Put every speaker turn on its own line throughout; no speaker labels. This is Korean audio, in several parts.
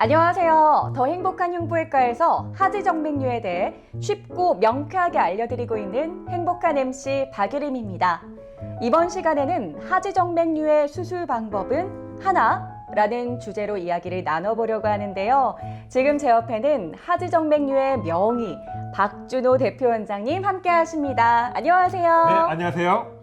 안녕하세요. 더 행복한 흉부외과에서 하지 정맥류에 대해 쉽고 명쾌하게 알려드리고 있는 행복한 MC 박유림입니다. 이번 시간에는 하지 정맥류의 수술 방법은 하나 라는 주제로 이야기를 나눠보려고 하는데요. 지금 제 옆에는 하지 정맥류의 명의 박준호 대표 원장님 함께 하십니다. 안녕하세요.
네, 안녕하세요.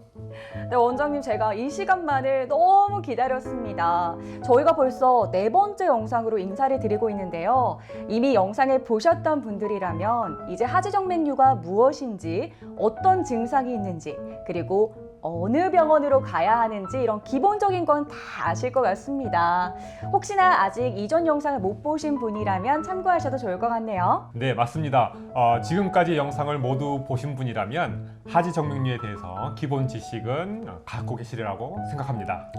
네, 원장님 제가 이 시간만을 너무 기다렸습니다. 저희가 벌써 네 번째 영상으로 인사를 드리고 있는데요. 이미 영상을 보셨던 분들이라면 이제 하지정맥류가 무엇인지, 어떤 증상이 있는지, 그리고 어느 병원으로 가야 하는지 이런 기본적인 건 다 아실 것 같습니다. 혹시나 아직 이전 영상을 못 보신 분이라면 참고하셔도 좋을 것 같네요.
네, 맞습니다. 어, 지금까지 영상을 모두 보신 분이라면 하지 정맥류에 대해서 기본 지식은 어, 갖고 계시리라고 생각합니다.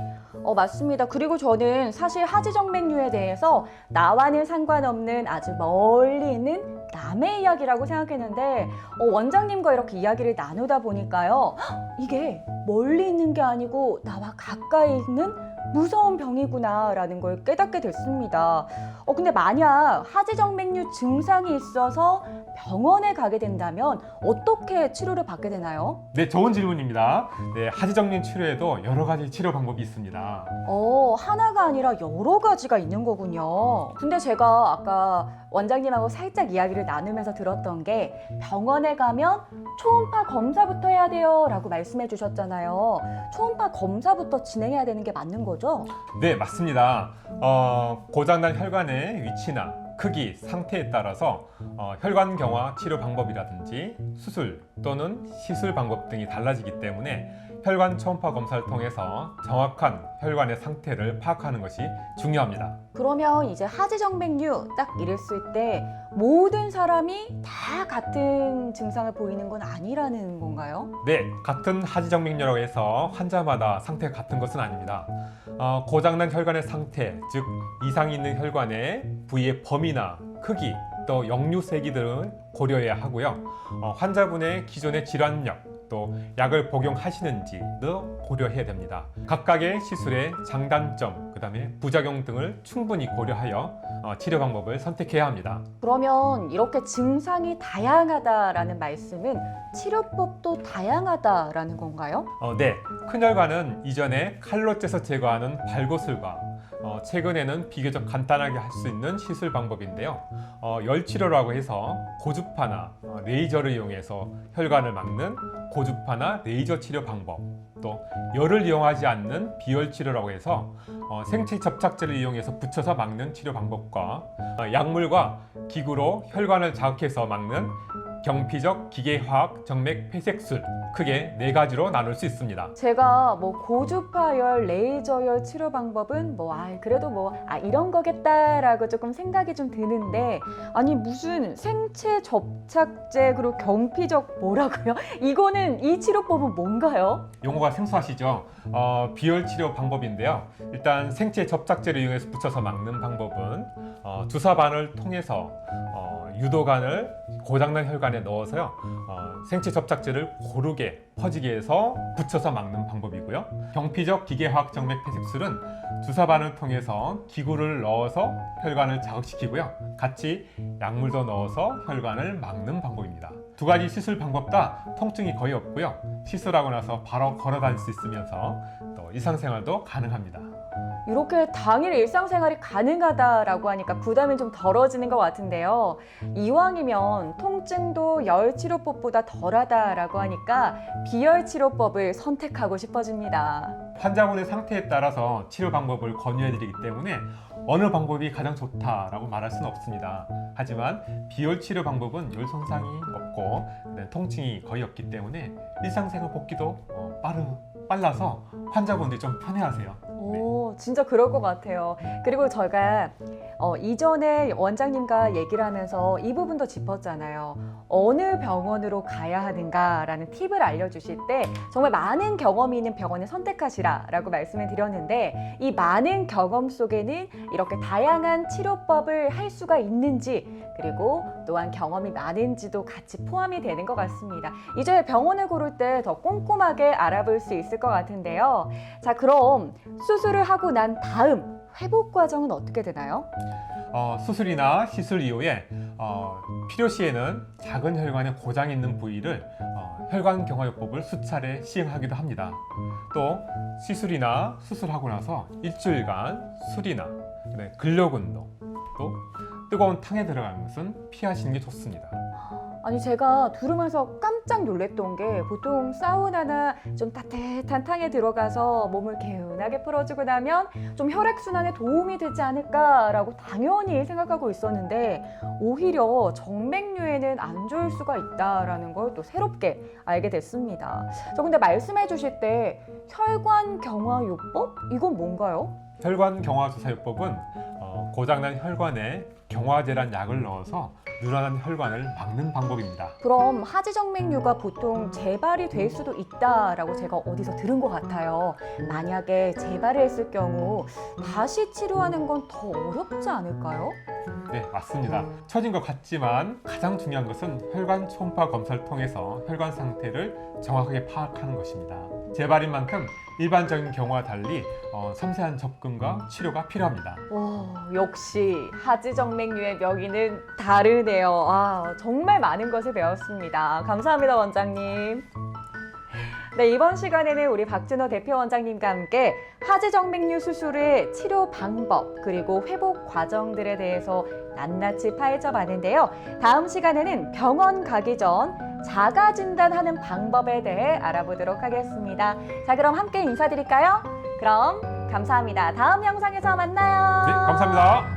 어, 맞습니다. 그리고 저는 사실 하지정맥류에 대해서 나와는 상관없는 아주 멀리 있는 남의 이야기라고 생각했는데 어, 원장님과 이렇게 이야기를 나누다 보니까요. 헉, 이게 멀리 있는 게 아니고 나와 가까이 있는 무서운 병이구나라는 걸 깨닫게 됐습니다. 어, 근데 만약 하지정맥류 증상이 있어서 병원에 가게 된다면 어떻게 치료를 받게 되나요?
네, 좋은 질문입니다. 네, 하지 정맥 치료에도 여러 가지 치료 방법이 있습니다.
어, 하나가 아니라 여러 가지가 있는 거군요. 근데 제가 아까 원장님하고 살짝 이야기를 나누면서 들었던 게 병원에 가면 초음파 검사부터 해야 돼요 라고 말씀해 주셨잖아요. 초음파 검사부터 진행해야 되는 게 맞는 거 죠?
네, 맞습니다. 어, 고장난 혈관의 위치나 크기, 상태에 따라서 어, 혈관 경화 치료 방법이라든지 수술 또는 시술 방법 등이 달라지기 때문에 혈관 초음파 검사를 통해서 정확한 혈관의 상태를 파악하는 것이 중요합니다.
그러면 이제 하지정맥류 딱 이랬을 때 모든 사람이 다 같은 증상을 보이는 건 아니라는 건가요?
네, 같은 하지정맥류라고 해서 환자마다 상태가 같은 것은 아닙니다. 어, 고장난 혈관의 상태, 즉 이상이 있는 혈관의 부위의 범위나 크기, 또 역류 세기 등을 고려해야 하고요. 어, 환자분의 기존의 질환력, 또 약을 복용하시는지도 고려해야 됩니다. 각각의 시술의 장단점, 그 다음에 부작용 등을 충분히 고려하여 어, 치료 방법을 선택해야 합니다.
그러면 이렇게 증상이 다양하다라는 말씀은 치료법도 다양하다라는 건가요?
어, 네, 큰 혈관은 이전에 칼로 째서 제거하는 발고술과 어, 최근에는 비교적 간단하게 할 수 있는 시술 방법인데요. 어, 열 치료라고 해서 고주파나 어, 레이저를 이용해서 혈관을 막는 고주파나 레이저 치료 방법, 또 열을 이용하지 않는 비열 치료라고 해서 어, 생체 접착제를 이용해서 붙여서 막는 치료 방법과 어, 약물과 기구로 혈관을 자극해서 막는 경피적 기계화학 정맥 폐색술 크게 네 가지로 나눌 수 있습니다.
제가 뭐 고주파열, 레이저열 치료 방법은 뭐, 아, 그래도 뭐, 아, 이런 거겠다라고 조금 생각이 좀 드는데, 아니, 무슨 생체 접착제, 그리고 경피적 뭐라고요? 이거는, 이 치료법은 뭔가요?
용어가 생소하시죠? 어, 비열 치료 방법인데요. 일단 생체 접착제를 이용해서 붙여서 막는 방법은 어, 주사반을 통해서 어, 유도관을 고장난 혈관에 넣어서요. 어, 생체 접착제를 고르게 퍼지게 해서 붙여서 막는 방법이고요. 경피적 기계화학 정맥 폐색술은 주사반을 통해서 기구를 넣어서 혈관을 자극시키고요. 같이 약물도 넣어서 혈관을 막는 방법입니다. 두 가지 시술 방법 다 통증이 거의 없고요. 시술하고 나서 바로 걸어 다닐 수 있으면서 또 일상생활도 가능합니다.
이렇게 당일 일상생활이 가능하다라고 하니까 부담이 좀 덜어지는 것 같은데요. 이왕이면 통증도 열 치료법보다 덜하다라고 하니까 비열 치료법을 선택하고 싶어집니다.
환자분의 상태에 따라서 치료 방법을 권유해드리기 때문에 어느 방법이 가장 좋다라고 말할 수는 없습니다. 하지만 비열 치료 방법은 열 손상이 없고 네, 통증이 거의 없기 때문에 일상생활 복귀도 어, 빠르 빨라서 환자분들이 좀 편해하세요.
오, 진짜 그럴 것 같아요. 그리고 저희가 어, 이전에 원장님과 얘기를 하면서 이 부분도 짚었잖아요. 어느 병원으로 가야 하는가라는 팁을 알려주실 때 정말 많은 경험이 있는 병원을 선택하시라라고 말씀을 드렸는데 이 많은 경험 속에는 이렇게 다양한 치료법을 할 수가 있는지 그리고 또한 경험이 많은지도 같이 포함이 되는 것 같습니다. 이제 병원을 고를 때 더 꼼꼼하게 알아볼 수 있을 것 같은데요. 자, 그럼 수술을 하고 난 다음 회복 과정은 어떻게 되나요?
어, 수술이나 시술 이후에 어, 필요 시에는 작은 혈관에 고장이 있는 부위를 어, 혈관 경화요법을 수차례 시행하기도 합니다. 또 시술이나 수술하고 나서 일주일간 술이나 그다음에 근력 운동 또 뜨거운 탕에 들어가는 것은 피하시는 게 좋습니다.
아니 제가 들으면서 깜짝 놀랐던 게 보통 사우나나 좀 따뜻한 탕에 들어가서 몸을 개운하게 풀어주고 나면 좀 혈액 순환에 도움이 되지 않을까라고 당연히 생각하고 있었는데 오히려 정맥류에는 안 좋을 수가 있다라는 걸 또 새롭게 알게 됐습니다. 저 근데 말씀해 주실 때 혈관 경화요법 이건 뭔가요?
혈관 경화 주사요법은 어, 고장난 혈관에 경화제란 약을 넣어서 늘어난 혈관을 막는 방법입니다.
그럼 하지정맥류가 보통 재발이 될 수도 있다라고 제가 어디서 들은 것 같아요. 만약에 재발을 했을 경우 다시 치료하는 건 더 어렵지 않을까요?
네, 맞습니다. 처진 것 같지만 가장 중요한 것은 혈관 초음파 검사를 통해서 혈관 상태를 정확하게 파악하는 것입니다. 재발인 만큼 일반적인 경우와 달리 어, 섬세한 접근과 치료가 필요합니다.
와, 역시 하지정맥류의 묘기는 다르네요. 아, 정말 많은 것을 배웠습니다. 감사합니다, 원장님. 네, 이번 시간에는 우리 박준호 대표 원장님과 함께 하지정맥류 수술의 치료 방법 그리고 회복 과정들에 대해서 낱낱이 파헤쳐 봤는데요. 다음 시간에는 병원 가기 전 자가 진단하는 방법에 대해 알아보도록 하겠습니다. 자, 그럼 함께 인사드릴까요? 그럼 감사합니다. 다음 영상에서 만나요.
네, 감사합니다.